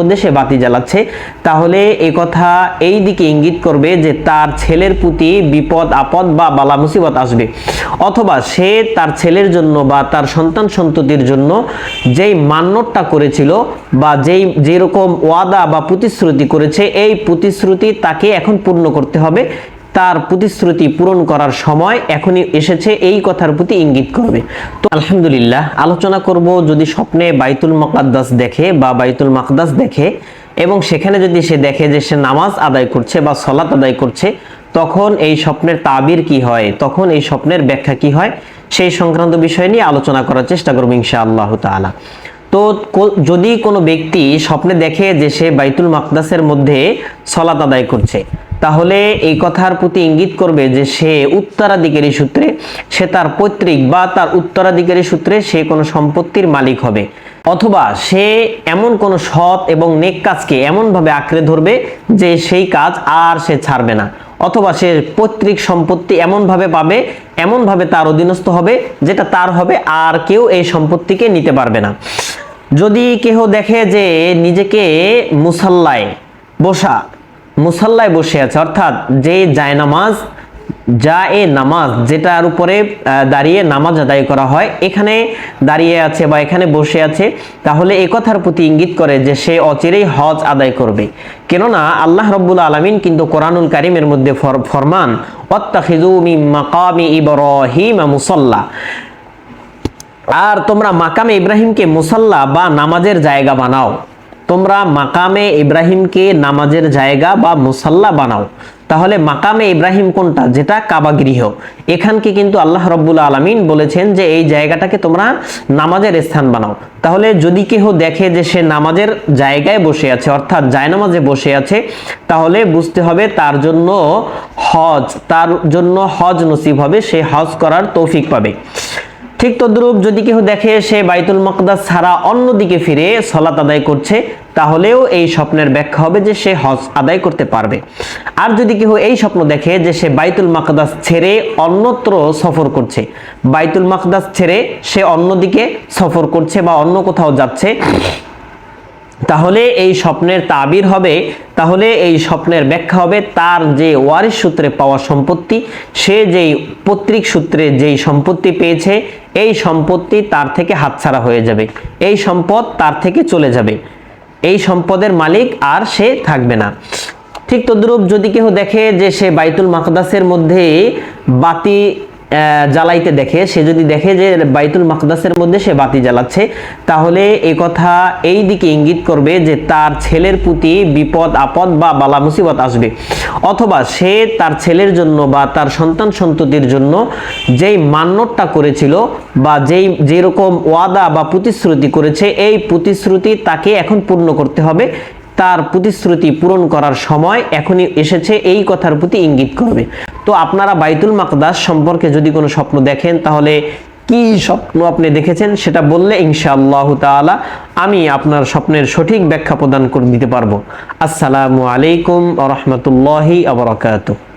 মধ্যে সে বাতি জ্বালাচ্ছে। তাহলে এই কথা এই দিকে ইঙ্গিত করবে যে তার ছেলের প্রতি বিপদ, আপদ বা বালা মুসিবত আসবে। অথবা সে তার ছেলের জন্য বা তার সন্তান সন্ততির জন্য যেই মান্যটা করেছিল বা যেই, যেরকম ওয়াদা বা প্রতিশ্রুতি করেছে, এই প্রতিশ্রুতি তাকে এখন পূর্ণ করতে হবে। তার প্রতিশ্রুতি পূরণ করার সময় এখনই এসেছে, এই কথার প্রতি ইঙ্গিত করবে। তো আলহামদুলিল্লাহ, আলোচনা করব যদি স্বপ্নে বাইতুল মাকদাস দেখে বা বাইতুল মাকদাস দেখে এবং সেখানে যদি সে দেখে যে সে নামাজ আদায় করছে বা সলাত আদায় করছে, তখন এই স্বপ্নের তাবির কি হয়, তখন এই স্বপ্নের ব্যাখ্যা কি হয়, সেই সংক্রান্ত বিষয় নিয়ে আলোচনা করার চেষ্টা করব ইনশা আল্লাহ তাআলা। তো যদি কোনো ব্যক্তি স্বপ্নে দেখে যে সে বাইতুল মাকদাসের মধ্যে সলাত আদায় করছে তাহলে এই কথার প্রতি ইঙ্গিত করবে যে সে উত্তরাধিকারী সূত্রে, সে তার পৈতৃক বা তার উত্তরাধিকারী সূত্রে সে কোনো সম্পত্তির মালিক হবে। অথবা সে এমন কোনো সৎ এবং নেক কাজকে এমনভাবে আঁকড়ে ধরবে যে সেই কাজ আর সে ছাড়বে না। অথবা সে পৈতৃক সম্পত্তি এমনভাবে পাবে, এমনভাবে তার অধীনস্থ হবে, যেটা তার হবে, আর কেউ এই সম্পত্তিকে নিতে পারবে না। যদি কেহ দেখে যে নিজেকে মুসাল্লায় বসা মুসাল্লায় বসে আছে, অর্থাৎ যে জায়নামাজ যা এ নামাজ, যেটার উপরে দাঁড়িয়ে নামাজ আদায় করা হয়, এখানে দাঁড়িয়ে আছে বা এখানে বসে আছে, তাহলে এ কথার প্রতি ইঙ্গিত করে যে সে অচিরেই হজ আদায় করবে। কেননা আল্লাহ রব্বুল আলমিন কিন্তু কোরআনুল কারিমের মধ্যে ফরমান অত্তাখিজু মিন মাকামি ইব্রাহিম মুসাল্লা আর তোমরা মাকামে ইব্রাহিমকে মুসাল্লা বা নামাজের জায়গা বানাও। তোমরা মাকামে ইব্রাহিমকে নামাজের জায়গা বা মুসাল্লা বানাও। তাহলে মাকামে ইব্রাহিম কোনটা? যেটা কাবা গৃহ এখানকে কিন্তু আল্লাহ রব্বুল আলমিন বলেছেন যে এই জায়গাটাকে তোমরা নামাজের স্থান বানাও। তাহলে যদি কেহ দেখে যে সে নামাজের জায়গায় বসে আছে, অর্থাৎ জায়নামাজে বসে আছে, তাহলে বুঝতে হবে তার জন্য হজ, তার জন্য হজ নসিব হবে, সে হজ করার তৌফিক পাবে। ঠিক তদ্রূপ যদি কেউ দেখে সে বাইতুল মকদাস ছাড়া অন্যদিকে ফিরে সলাত আদায় করছে, তাহলেও এই স্বপ্নের ব্যাখ্যা হবে যে সে হজ আদায় করতে পারবে। আর যদি কেউ এই স্বপ্ন দেখে যে সে বাইতুল মাকদাস ছেড়ে অন্যত্র সফর করছে, বাইতুল মাকদাস ছেড়ে সে অন্যদিকে সফর করছে বা অন্য কোথাও যাচ্ছে তাহলে এই স্বপ্নের তাবির হবে, তাহলে এই স্বপ্নের ব্যাখ্যা হবে তার যে ওয়ারিশ সূত্রে পাওয়া সম্পত্তি, সে যেই পৈতৃক সূত্রে যেই সম্পত্তি পেয়েছে, এই সম্পত্তি তার থেকে হাতছাড়া হয়ে যাবে, এই সম্পদ তার থেকে চলে যাবে, এই সম্পদের মালিক আর সে থাকবে না। ঠিক তদ্রূপ যদি কেউ দেখে যে সে বাইতুল মাকদাসের মধ্যে বাতি জ্বালাইতে দেখে, সে যদি দেখে যে বাইতুল মাকদাসের মধ্যে সে বাতি জ্বালাচ্ছে, তাহলে এই কথা এই দিকে ইঙ্গিত করবে যে তার ছেলের প্রতি বিপদ, আপদ বা বালা মুসিবত আসবে। অথবা সে তার ছেলের জন্য বা তার সন্তান সন্ততির জন্য যেই মান্যটা করেছিল বা যেই, যেরকম ওয়াদা বা প্রতিশ্রুতি করেছে, এই প্রতিশ্রুতি তাকে এখন পূর্ণ করতে হবে। তার প্রতিশ্রুতি পূরণ করার সময় এখনই এসেছে এই কথার প্রতি ইঙ্গিত করবে। তো আপনারা বাইতুল মাকদাস সম্পর্কে যদি কোনো স্বপ্ন দেখেন, তাহলে কি স্বপ্ন আপনি দেখেছেন সেটা বললে ইনশাআল্লাহ তালা আমি আপনার স্বপ্নের সঠিক ব্যাখ্যা প্রদান করে দিতে পারব। আসসালামু আলাইকুম রহমতুল্লাহি আবরাকাতুহ